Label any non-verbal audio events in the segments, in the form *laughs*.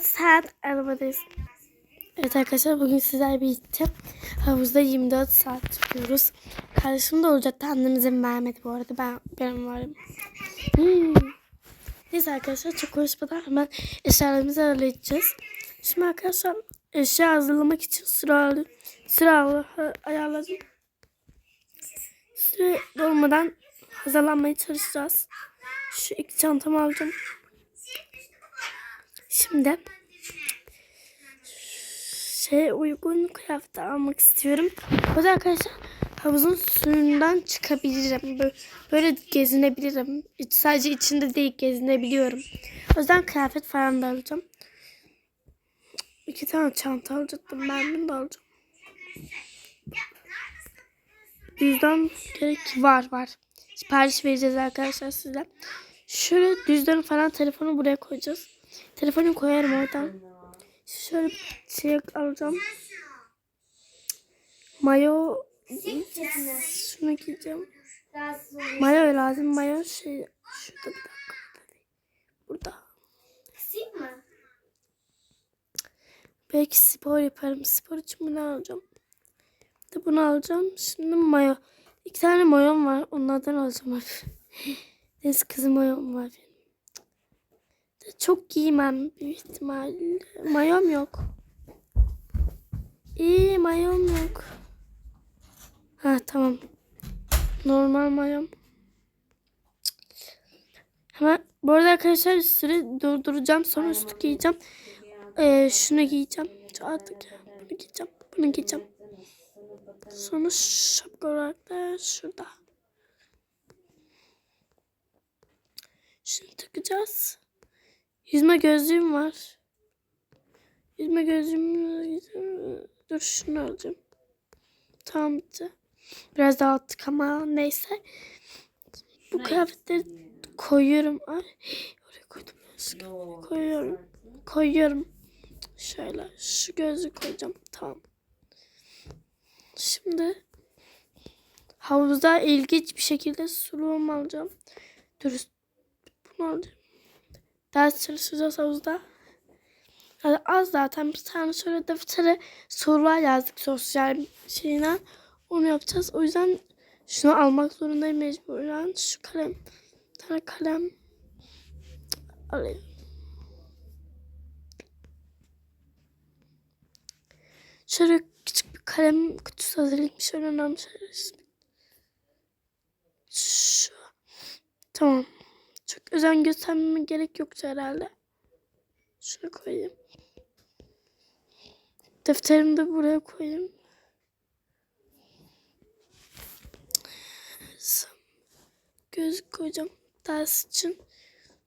24 saat arabadayız. Evet arkadaşlar bugün sizlerle birlikte havuzda 24 saat tutuyoruz. Kardeşim de olacaktı annem izin vermedi bu arada ben benim varım. Hmm. Neyse arkadaşlar çok konuşmadan hemen eşyalarımızı hazırlayacağız. Şimdi arkadaşlar eşya hazırlamak için sıra sıra ayarladım. Süre dolmadan hazırlanmaya çalışacağız. Şu iki çantamı alacağım. Şimdi şey uygun kıyafet almak istiyorum. O da arkadaşlar havuzun suyundan çıkabilirim. Böyle, gezinebilirim. Sadece içinde değil gezinebiliyorum. O yüzden kıyafet falan da alacağım. İki tane çanta alacaktım. Ben bunu da alacağım. Cüzdan gerek var var. Sipariş vereceğiz arkadaşlar size. Şöyle cüzdanı falan telefonu buraya koyacağız. Telefonu koyarım oradan. Şöyle şey alacağım. Mayo şunu giyeceğim. Mayo lazım. Mayo şey şurada bir dakika. Burada. Belki spor yaparım. Spor için bunu alacağım. De bunu alacağım. Şimdi mayo. İki tane mayom var. Onlardan alacağım hafif. Deniz kızı mayom var benim. Çok giymem büyük ihtimalle. Mayom yok. İyi mayom yok. Ha tamam. Normal mayom. Hemen bu arada arkadaşlar süre durduracağım. Sonra üstü giyeceğim. Ee, şunu giyeceğim. Artık bunu giyeceğim. Bunu giyeceğim. Sonra şapka olarak da şurada. Şunu takacağız. Yüzme gözlüğüm var. Yüzme gözlüğüm dur şunu alacağım. Tamam bitti. Biraz dağıttık ama neyse. Bu kıyafetleri koyuyorum. Ay, oraya koydum. Koyuyorum. Koyuyorum. Şöyle şu gözlüğü koyacağım. Tamam. Şimdi havuzda ilginç bir şekilde suluğumu alacağım. Dürüst bunu alacağım. Ders çalışacağız havuzda. Yani az zaten bir tane şöyle deftere sorular yazdık sosyal şeyine. Onu yapacağız. O yüzden şunu almak zorundayım mecburen. Şu kalem. Tane kalem alayım. Şöyle küçük bir kalem kutusu hazırlayayım. Şöyle önemli şeyler. Şu. Tamam. Çok özen göstermeme gerek yoktu herhalde. Şunu koyayım. Defterimi de buraya koyayım. Gözlük koyacağım. Ders için.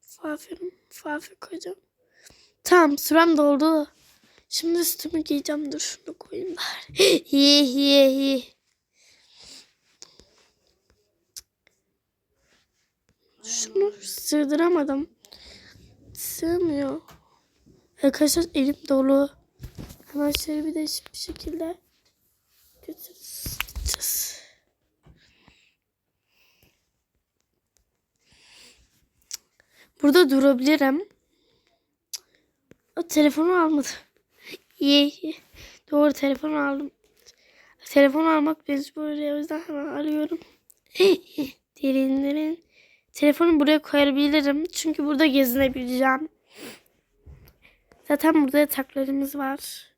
Fafim, fafi koyacağım. Tamam sürem doldu. Şimdi üstümü giyeceğim. Dur şunu koyayım bari. *laughs* Hi hi. Şunu sığdıramadım. Sığmıyor. Arkadaşlar elim dolu. Hemen şöyle bir değişik bir şekilde götüreceğiz. Burada durabilirim. O telefonu almadı. İyi. Doğru telefonu aldım. Telefon almak mecbur. O yüzden hemen arıyorum. *laughs* derin derin. Telefonu buraya koyabilirim. Çünkü burada gezinebileceğim. Zaten burada yataklarımız var.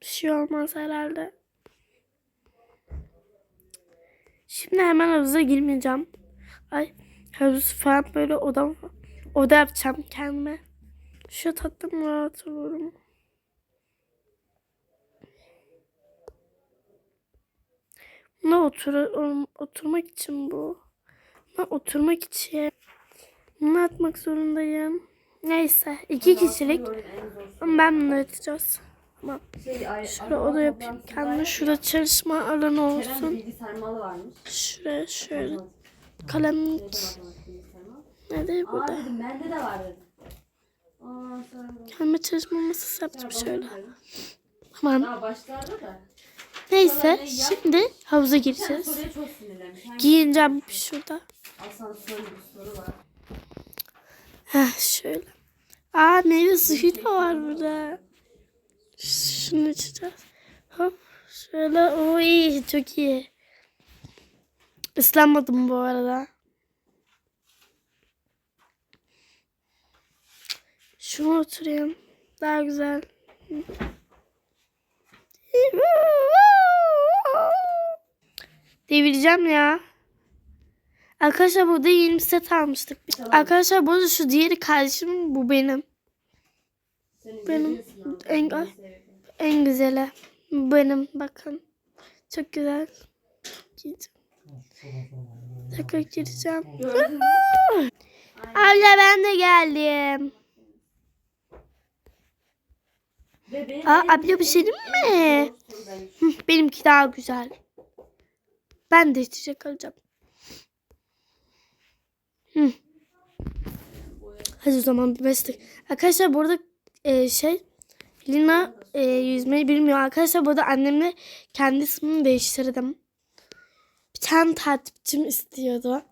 Bir şey olmaz herhalde. Şimdi hemen havuza girmeyeceğim. Ay havuz falan böyle oda, oda yapacağım kendime. Şu tatlım rahat olurum. Buna otur oturmak için bu. Oturmak için. Bunu atmak zorundayım. Neyse iki kişilik. Ama ben bunu atacağız. Tamam. Şurada oda yapayım kendime. Şurada çalışma alanı olsun. Şuraya şöyle kalem nedir burada? Aa bende de var dedim. Aa sonra Kendime çalışma masası yaptım şöyle. Tamam. Daha başlarda da. Neyse şimdi havuza gireceğiz. Giyineceğim şurada. Heh şöyle. Aa meyve suyu da var burada. Şunu içeceğiz. Hop. Şöyle. Oy çok iyi. Islanmadım bu arada. Şunu oturayım. Daha güzel. Devireceğim ya. Arkadaşlar burada yeni bir set almıştık. Arkadaşlar burada şu diğeri kardeşim bu benim. Senin Benim en- severim. En güzeli. Benim bakın. Çok güzel. Tekrar gireceğim. Abla ben de geldim. Ve benim Aa, abla bir şey diyeyim mi? Benimki daha güzel. Ben de içecek alacağım. Hı. Hadi o zaman bir bestek. Arkadaşlar burada e, şey Lina e, yüzmeyi bilmiyor. Arkadaşlar burada annemle kendi ismini değiştirdim. Bir tane takipçim istiyordu.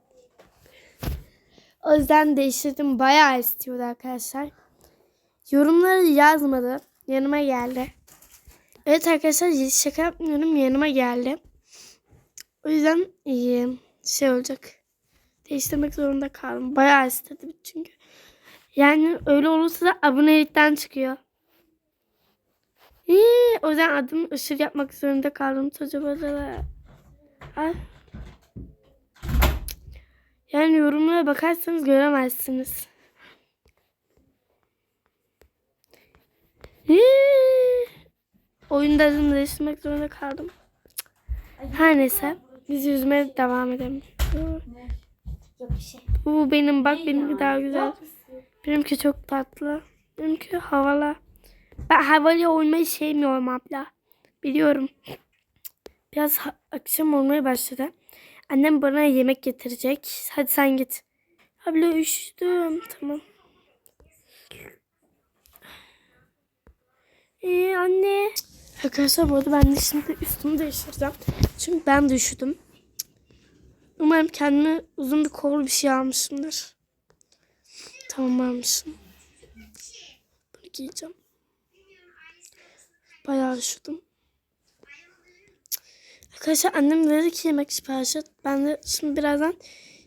O yüzden değiştirdim. Bayağı istiyordu arkadaşlar. Yorumları yazmadı. Yanıma geldi. Evet arkadaşlar şaka yapmıyorum. Yanıma geldi. O yüzden iyi şey olacak. Değiştirmek zorunda kaldım. Bayağı istedim çünkü. Yani öyle olursa da abonelikten çıkıyor. İyi, o yüzden adımı ışır yapmak zorunda kaldım. Acaba da. Yani yorumlara bakarsanız göremezsiniz. Oyunda adımı değiştirmek zorunda kaldım. Her neyse. Biz yüzmeye devam edelim. Bu benim bak benimki daha güzel. Benimki çok tatlı. Benimki havalı. Ben havalı olmayı sevmiyorum abla. Biliyorum. Biraz akşam olmaya başladı. Annem bana yemek getirecek. Hadi sen git. Abla üşüdüm. Tamam. Ee, anne. Arkadaşlar bu arada ben de şimdi üstümü değiştireceğim. Çünkü ben de üşüdüm. Umarım kendime uzun bir kol bir şey almışımdır. Tamam almışım. Bunu giyeceğim. Bayağı üşüdüm. Arkadaşlar annem dedi ki yemek sipariş et. Ben de şimdi birazdan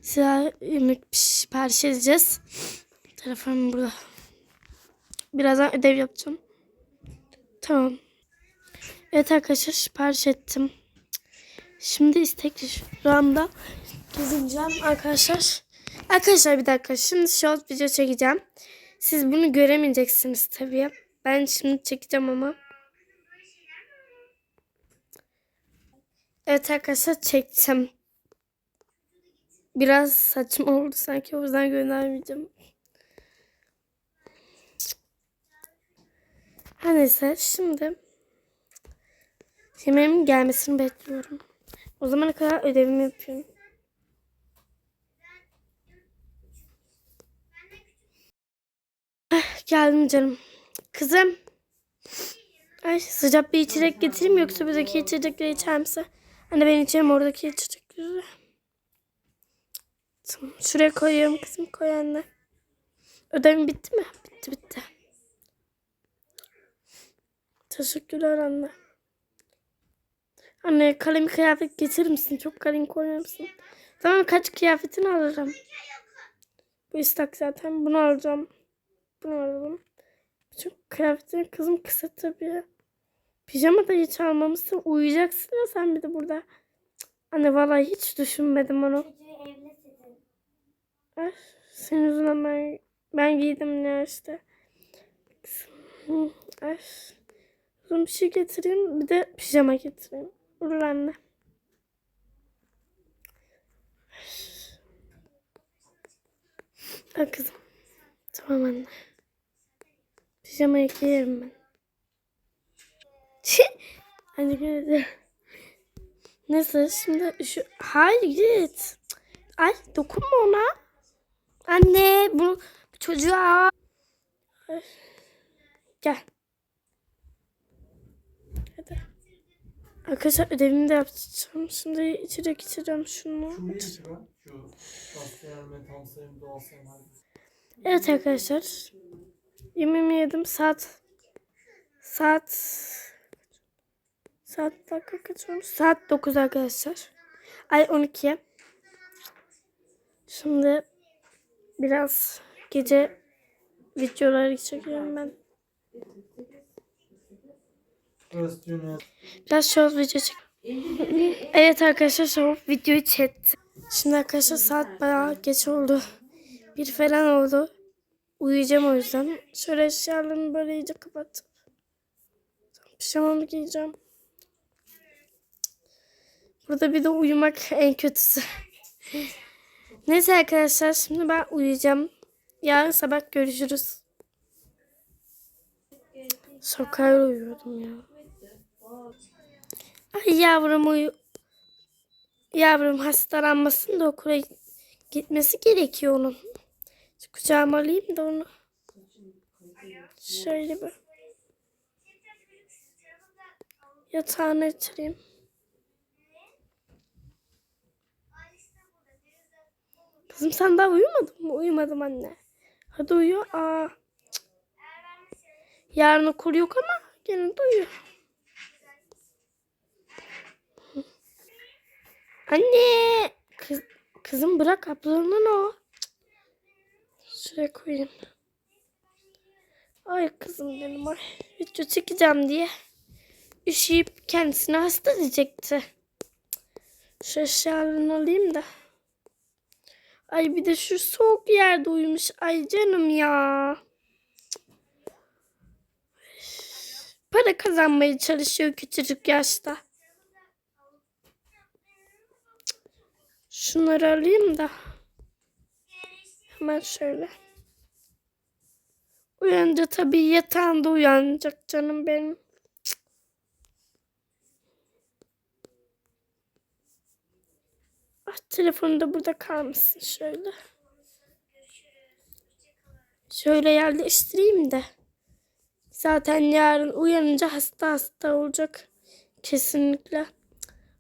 size yemek sipariş edeceğiz. Telefonum burada. Birazdan ödev yapacağım. Tamam. Evet arkadaşlar sipariş ettim. Şimdi istek şu anda gezineceğim arkadaşlar. Arkadaşlar bir dakika. Şimdi short video çekeceğim. Siz bunu göremeyeceksiniz tabii. Ben şimdi çekeceğim ama. Evet arkadaşlar çektim. Biraz saçma oldu sanki o yüzden göndermeyeceğim. Her neyse şimdi yemeğimin gelmesini bekliyorum. O zamana kadar ödevimi yapıyorum. Ah, Geldim canım. Kızım. Ay sıcak bir içecek getireyim yoksa buradaki içecekleri içer misin? Anne ben içerim oradaki içecekleri. Tamam. Şuraya koyuyorum kızım koy anne. Ödevim bitti mi? Bitti bitti. Teşekkürler anne. Anne kalem kıyafet getirir misin? Çok kalem koyar mısın? Tamam kaç kıyafetini alırım. Bu istek zaten. Bunu alacağım. Bunu alalım. Çok kıyafetini kızım kısa tabii. Pijama da hiç almamışsın. Uyuyacaksın ya sen bir de burada. Anne vallahi hiç düşünmedim onu. Ay, senin yüzünden ben, ben giydim ya işte. Ay. Kızım bir şey getireyim. Bir de pijama getireyim. Olur anne. Al kızım. Tamam anne. Pijamayı giyerim ben. Hadi gidelim. Neyse şimdi şu... Hayır git. Ay dokunma ona. Anne bu, çocuğa. Gel. Arkadaşlar ödevimi de yapacağım. Şimdi içecek içeceğim şunu. Evet arkadaşlar. Yemeğimi yedim. Saat saat saat dakika kaç olmuş? Saat 9 arkadaşlar. Ay 12. Şimdi biraz gece videoları çekiyorum ben. Biraz short video çek. Evet arkadaşlar short videoyu çektim. Şimdi arkadaşlar saat bayağı geç oldu. Bir falan oldu. Uyuyacağım o yüzden. Şöyle eşyalarımı böyle iyice kapatıp. Pijamamı giyeceğim. Burada bir de uyumak en kötüsü. Neyse arkadaşlar şimdi ben uyuyacağım. Yarın sabah görüşürüz. Sokağa uyuyordum ya. Ay yavrum uyu. Yavrum hastalanmasın da okula gitmesi gerekiyor onun. Kucağıma alayım da onu. Şöyle bir. Yatağına yatırayım. Kızım sen daha uyumadın mı? Uyumadım anne. Hadi uyu. Aa. Yarın okul yok ama gene de uyu. Anne. Kız, kızım bırak ablanın o. Şuraya koyayım. Ay kızım benim ay. Video çekeceğim diye. Üşüyüp kendisini hasta diyecekti. Şu eşyalarını alayım da. Ay bir de şu soğuk yerde uyumuş. Ay canım ya. Para kazanmaya çalışıyor küçücük yaşta. Şunları alayım da. Hemen şöyle. Uyanınca tabii yatağında uyanacak canım benim. Ah telefonu da burada kalmışsın şöyle. Şöyle yerleştireyim de. Zaten yarın uyanınca hasta hasta olacak. Kesinlikle.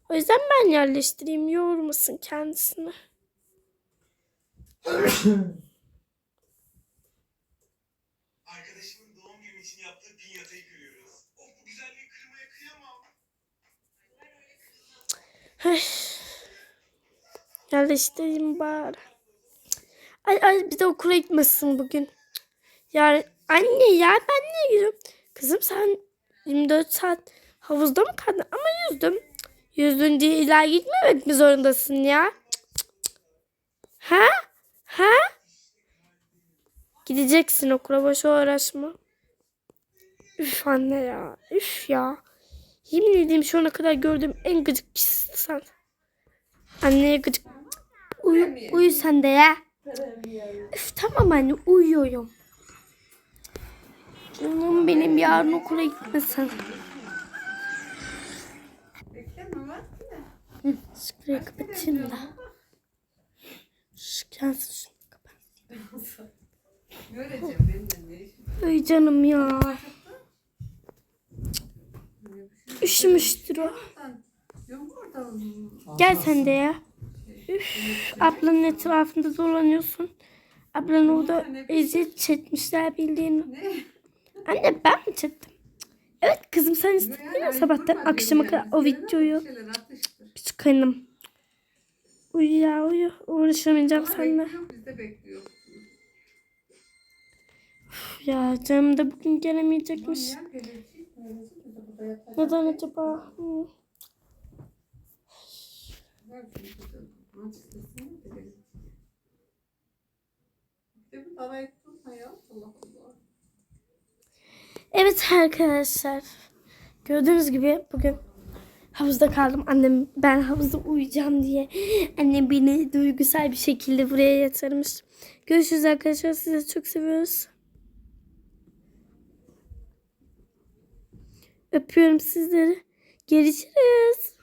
O yüzden ben yerleştireyim. Yormasın kendisini. Arkadaşımın doğum günü için yaptığı pinyatayı kırıyoruz. O bu güzelliği kırmaya kıyamam. Yerleştireyim bari. Ay ay bir de okula gitmesin bugün. Yani anne ya ben niye gidiyorum? Kızım sen 24 saat havuzda mı kaldın? Ama yüzdüm. Yüzdün diye illa gitmemek mi zorundasın ya? Ha? Ha? Gideceksin okula boşa uğraşma. Üf anne ya. Üf ya. Yemin ederim şu ana kadar gördüğüm en gıcık kişisin sen. Anneye gıcık. Uyu, uyu sen de ya. Üf tamam anne uyuyorum. Canım benim yarın okula gitmesin. Hı, Şurayı kapatayım da. Şu gelsin şunu kapat. Göreceğim benim de ne işim. Ay canım ya. Üşümüştür o. Gel sen de ya. Üf, ablanın etrafında dolanıyorsun. Ablanı orada eziyet çekmişler bildiğin. ne? Anne ben mi çektim? Evet kızım sen istedin ya sabahtan akşama kadar o videoyu. Hanım. Uyu ya uyu. Uğraşamayacağım Ama seninle. Biz de bekliyoruz. Üf Ya canım da bugün gelemeyecekmiş. Neden acaba? Hı. Allah. Evet arkadaşlar. Gördüğünüz gibi bugün havuzda kaldım. Annem ben havuzda uyuyacağım diye. Annem beni duygusal bir şekilde buraya yatırmış. Görüşürüz arkadaşlar. Sizi çok seviyoruz. Öpüyorum sizleri. Görüşürüz.